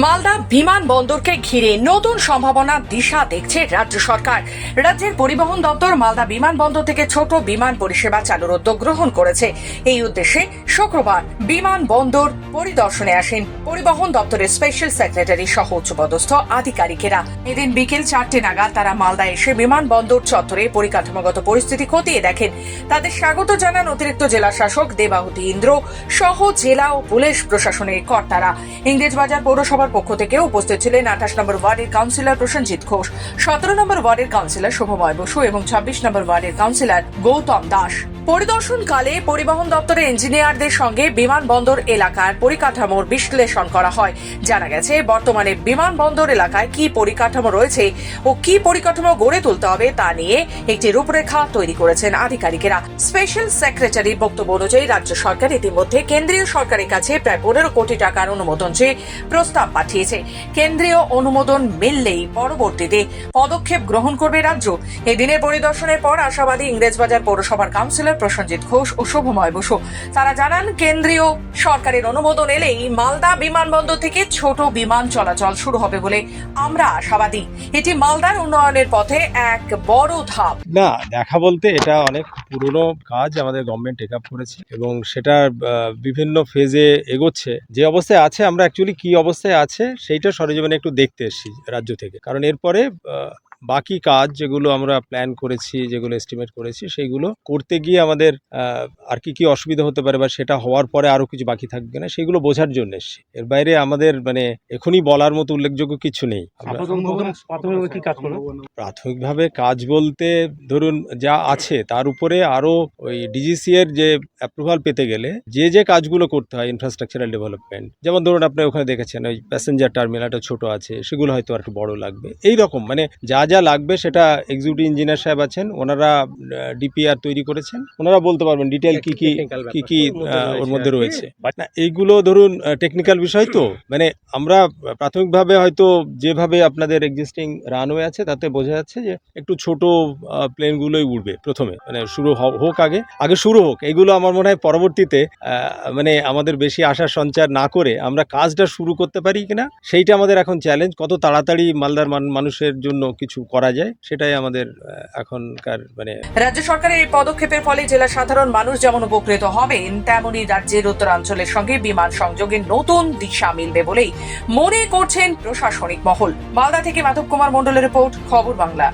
মালদা বিমানবন্দরকে ঘিরে নতুন সম্ভাবনা দিশা দেখছে রাজ্য সরকার। রাজ্যের পরিবহন দপ্তর মালদা বিমানবন্দর থেকে ছোট বিমান পরিষেবা চালুর উদ্যোগ গ্রহণ করেছে। এই উদ্দেশ্যে শুক্রবার বিমানবন্দর পরিদর্শনে আসেন পরিবহন দপ্তরের স্পেশাল সেক্রেটারি সহ উচ্চপদস্থ আধিকারিকেরা। এদিন বিকেল চারটে নাগাদ তারা মালদা এসে বিমানবন্দর চত্বরে পরিকাঠামোগত পরিস্থিতি খতিয়ে দেখেন। তাদের স্বাগত জানান অতিরিক্ত জেলা শাসক দেবাহুতি ইন্দ্র সহ জেলা ও পুলিশ প্রশাসনের কর্তারা। ইংরেজবাজার পৌরসভার পক্ষ থেকে উপস্থিত ছিলেন আঠাশ নম্বর ওয়ার্ডের কাউন্সিলর প্রসেনজিৎ ঘোষ, সতেরো নম্বর ওয়ার্ডের কাউন্সিলর শোভময় বসু এবং ছাব্বিশ নম্বর ওয়ার্ডের কাউন্সিলর গৌতম দাস। পরিদর্শনকালে পরিবহন দপ্তরের ইঞ্জিনিয়ারদের সঙ্গে বিমানবন্দর এলাকার পরিকাঠামোর বিশ্লেষণ করা হয়। জানা গেছে, বর্তমানে বিমানবন্দর এলাকায় কি পরিকাঠামো রয়েছে ও কি পরিকাঠামো গড়ে তুলতে হবে তা নিয়ে একটি রূপরেখা তৈরি করেছেন আধিকারিকেরা। স্পেশাল সেক্রেটারির বক্তব্য অনুযায়ী রাজ্য সরকার ইতিমধ্যে কেন্দ্রীয় সরকারের কাছে প্রায় পনেরো কোটি টাকার অনুমোদন চেয়ে প্রস্তাব পাঠিয়েছে। কেন্দ্রীয় অনুমোদন মিললেই পরবর্তীতে পদক্ষেপ গ্রহণ করবে রাজ্য। এদিনের পরিদর্শনের পর আশাবাদী ইংরেজবাজার পৌরসভার কাউন্সিলর প্রসেনজিৎ ঘোষ ও শুভময় বসু। তারা জানান, কেন্দ্রীয় সরকারের অনুমোদন এলেই মালদা বিমানবন্দর থেকে ছোট বিমান চলাচল শুরু হবে বলে আমরা আশাবাদী। এটি মালদার উন্নয়নের পথে এক বড় ধাপ। না, দেখা বলতে এটা অনেক পুরনো কাজ আমাদের গভর্নমেন্ট টেক আপ করেছে এবং সেটা বিভিন্ন ফেজে এগোচ্ছে। যে অবস্থায় আছে, আমরা অ্যাকচুয়ালি কি অবস্থায় আছে, সেইটা সরেজমিনে একটু দেখতে এসেছি রাজ্য থেকে। কারণ এরপরে বাকি কাজ যেগুলো আমরা প্ল্যান করেছি যেগুলো এস্টিমেট করেছি সেইগুলো করতে গিয়ে আমাদের আর কি কি অসুবিধা হতে পারে বা সেটা হওয়ার পরে আরও কিছু বাকি থাকবে না সেগুলো বোঝার জন্য এসেছি। এর বাইরে আমাদের মানে এখনই বলার মতো উল্লেখযোগ্য কিছু নেই। প্রাথমিকভাবে কাজ বলতে ধরুন যা আছে তার উপরে আরও ওই ডিজিসি এর যে অ্যাপ্রুভাল পেতে গেলে যে যে কাজগুলো করতে হয় ইনফ্রাস্ট্রাকচারাল ডেভেলপমেন্ট যেমন ধরুন আপনি ওখানে দেখেছেন ওই প্যাসেঞ্জার টার্মিনালটা ছোট আছে সেগুলো হয়তো আর একটু বড় লাগবে। এই রকম মানে যা যা লাগবে সেটা এক্সিকিউটিভ ইঞ্জিনিয়ার সাহেব আছেন ওনারা ডিপিআর তৈরি করেছেন। ওনারা বলতে পারবেন ডিটেল কি কি কি কি ওর মধ্যে রয়েছে না এইগুলো ধরুন টেকনিক্যাল বিষয় তো। মানে আমরা প্রাথমিকভাবে হয়তো যেভাবে আপনাদের এক্সিস্টিং রানওয়ে আছে তাতে বোঝা যাচ্ছে যে একটু ছোট প্লেনগুলোই উঠবে প্রথমে। মানে শুরু হোক আগে আগে শুরু হোক। এগুলো আমার মনে হয় পরবর্তীতে মানে আমাদের বেশি আশার সঞ্চার না করে আমরা কাজটা শুরু করতে পারি কিনা সেইটা আমাদের এখন চ্যালেঞ্জ কত তাড়াতাড়ি মালদার মানুষের জন্য কিছু করা যায়, সেটাই আমাদের এখনকার মানে রাজ্য সরকারের এই পদক্ষেপের ফলে জেলা সাধারণ মানুষ যেমন উপকৃত হবেন, তেমনি রাজ্যের উত্তরাঞ্চলের সঙ্গে বিমান সংযোগের নতুন দিশা মিলবে বলেই মনে করছেন প্রশাসনিক মহল। মালদা থেকে মাধব কুমার মন্ডলের রিপোর্ট, খবর বাংলা।